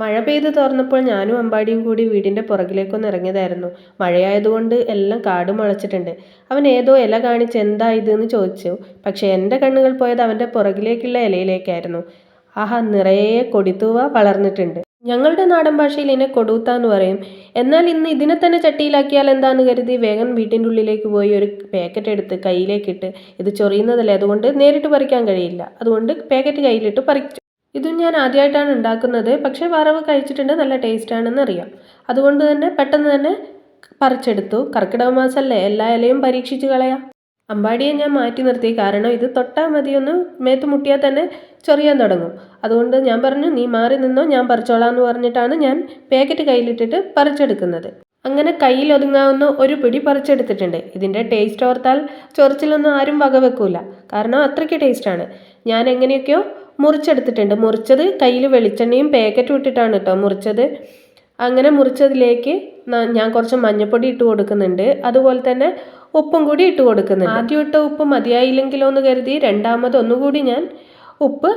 മഴ പെയ്ത് തുറന്നപ്പോൾ ഞാനും അമ്പാടിയും കൂടി വീടിന്റെ പുറകിലേക്കൊന്ന് ഇറങ്ങിയതായിരുന്നു. മഴയായതുകൊണ്ട് എല്ലാം കാട് മുളച്ചിട്ടുണ്ട്. അവൻ ഏതോ ഇല കാണിച്ച് എന്താ ഇതെന്ന് ചോദിച്ചു. പക്ഷേ എന്റെ കണ്ണുകൾ പോയത് അവന്റെ പുറകിലേക്കുള്ള ഇലയിലേക്കായിരുന്നു. ആഹാ നിറയെ കൊടിത്തൂവ വളർന്നിട്ടുണ്ട്. ഞങ്ങളുടെ നാടൻ ഭാഷയിൽ ഇതിനെ കൊടുത്ത എന്ന് പറയും. എന്നാൽ ഇന്ന് ഇതിനെ തന്നെ ചട്ടിയിലാക്കിയാൽ എന്താന്ന് കരുതി വേഗം വീട്ടിന്റെ ഉള്ളിലേക്ക് പോയി ഒരു പാക്കറ്റ് എടുത്ത് കയ്യിലേക്കിട്ട് ഇത് ചൊറിയുന്നതല്ലേ? അതുകൊണ്ട് നേരിട്ട് പറിക്കാൻ കഴിയില്ല. അതുകൊണ്ട് പാക്കറ്റ് കയ്യിലിട്ട് പറിച്ചു. ഇതും ഞാൻ ആദ്യമായിട്ടാണ് ഉണ്ടാക്കുന്നത്. പക്ഷേ വറവ് കഴിച്ചിട്ടുണ്ട്. നല്ല ടേസ്റ്റ് ആണെന്ന് അറിയാം. അതുകൊണ്ട് തന്നെ പെട്ടെന്ന് തന്നെ പറിച്ചെടുത്തു. കർക്കിടക മാസമല്ലേ എല്ലാ ഇലയും പരീക്ഷിച്ച് കളയാം. അമ്പാടിയെ ഞാൻ മാറ്റി നിർത്തി. കാരണം ഇത് തൊട്ടാൽ മതിയൊന്ന് മേത്ത് മുട്ടിയാൽ തന്നെ ചൊറിയാൻ തുടങ്ങും. അതുകൊണ്ട് ഞാൻ പറഞ്ഞു നീ മാറി നിന്നോ. ഞാൻ പറിച്ചോളാം എന്ന് പറഞ്ഞിട്ടാണ് ഞാൻ പാക്കറ്റ് കയ്യിലിട്ടിട്ട് പറിച്ചെടുക്കുന്നത്. അങ്ങനെ കയ്യിൽ ഒതുങ്ങാവുന്ന ഒരു പിടി പറിച്ചെടുത്തിട്ടുണ്ട്. ഇതിന്റെ ടേസ്റ്റ് ഓർത്താൽ ചൊറിച്ചിലൊന്നും ആരും വകവെക്കൂല. കാരണം അത്രയ്ക്ക് ടേസ്റ്റാണ് ഞാൻ എങ്ങനെയൊക്കെയോ മുറിച്ചെടുത്തിട്ടുണ്ട്. മുറിച്ചത് കയ്യിൽ വെളിച്ചെണ്ണയും പാക്കറ്റും ഇട്ടിട്ടാണ് കേട്ടോ മുറിച്ചത്. അങ്ങനെ മുറിച്ചതിലേക്ക് ഞാൻ കുറച്ച് മഞ്ഞൾപ്പൊടി ഇട്ട് കൊടുക്കുന്നുണ്ട്. അതുപോലെ തന്നെ ഉപ്പും കൂടി ഇട്ട് കൊടുക്കുന്നുണ്ട്. ആദ്യം ഇട്ട ഉപ്പ് മതിയായില്ലെങ്കിലോ എന്ന് കരുതി രണ്ടാമത് ഒന്നുകൂടി ഞാൻ ഉപ്പ്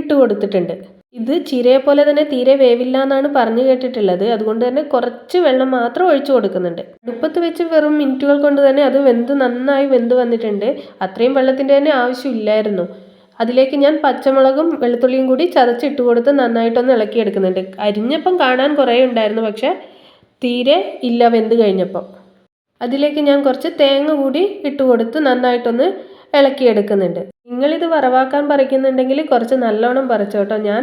ഇട്ട് കൊടുത്തിട്ടുണ്ട്. ഇത് ചീരയെ പോലെ തന്നെ തീരെ വേവില്ല എന്നാണ് പറഞ്ഞു കേട്ടിട്ടുള്ളത്. അതുകൊണ്ട് തന്നെ കുറച്ച് വെള്ളം മാത്രം ഒഴിച്ചു കൊടുക്കുന്നുണ്ട്. അടുപ്പത്ത് വെച്ച് വെറും മിനിറ്റുകൾ കൊണ്ട് തന്നെ അത് വെന്ത് നന്നായി വെന്ത് വന്നിട്ടുണ്ട്. അത്രയും വെള്ളത്തിന്റെ തന്നെ ആവശ്യമില്ലായിരുന്നു. അതിലേക്ക് ഞാൻ പച്ചമുളകും വെളുത്തുള്ളിയും കൂടി ചതച്ചിട്ട് കൊടുത്ത് നന്നായിട്ടൊന്ന് ഇളക്കിയെടുക്കുന്നുണ്ട്. അരിഞ്ഞപ്പം കാണാൻ കുറേ ഉണ്ടായിരുന്നു പക്ഷേ തീരെ ഇല്ല വെന്ത് കഴിഞ്ഞപ്പം. അതിലേക്ക് ഞാൻ കുറച്ച് തേങ്ങ കൂടി ഇട്ട് കൊടുത്ത് നന്നായിട്ടൊന്ന് ഇളക്കിയെടുക്കുന്നുണ്ട്. നിങ്ങളിത് വറവാക്കാൻ പറിക്കുന്നുണ്ടെങ്കിൽ കുറച്ച് നല്ലോണം പറിച്ചോട്ടോ ഞാൻ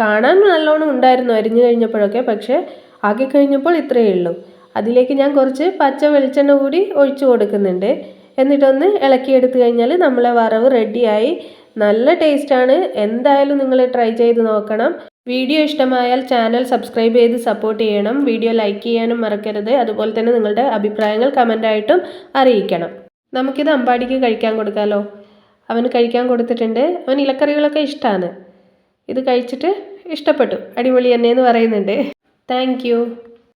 കാണാൻ നല്ലോണം ഉണ്ടായിരുന്നു അരിഞ്ഞു കഴിഞ്ഞപ്പോഴൊക്കെ പക്ഷേ ആക്കി കഴിഞ്ഞപ്പോൾ ഇത്രയേ ഉള്ളൂ. അതിലേക്ക് ഞാൻ കുറച്ച് പച്ച വെളിച്ചെണ്ണ കൂടി ഒഴിച്ചു കൊടുക്കുന്നുണ്ട്. എന്നിട്ടൊന്ന് ഇളക്കിയെടുത്ത് കഴിഞ്ഞാൽ നമ്മളെ വറവ് റെഡിയായി. നല്ല ടേസ്റ്റാണ്. എന്തായാലും നിങ്ങൾ ട്രൈ ചെയ്ത് നോക്കണം. വീഡിയോ ഇഷ്ടമായാൽ ചാനൽ സബ്സ്ക്രൈബ് ചെയ്ത് സപ്പോർട്ട് ചെയ്യണം. വീഡിയോ ലൈക്ക് ചെയ്യാനും മറക്കരുത്. അതുപോലെ തന്നെ നിങ്ങളുടെ അഭിപ്രായങ്ങൾ കമന്റായിട്ടും അറിയിക്കണം. നമുക്കിത് അമ്പാടിക്ക് കഴിക്കാൻ കൊടുക്കാമല്ലോ അവന് കഴിക്കാൻ കൊടുത്തിട്ടുണ്ട്. അവൻ ഇലക്കറികളൊക്കെ ഇഷ്ടമാണ് ഇത് കഴിച്ചിട്ട് ഇഷ്ടപ്പെട്ടു. അടിപൊളി തന്നെയെന്ന് പറയുന്നുണ്ട്. താങ്ക്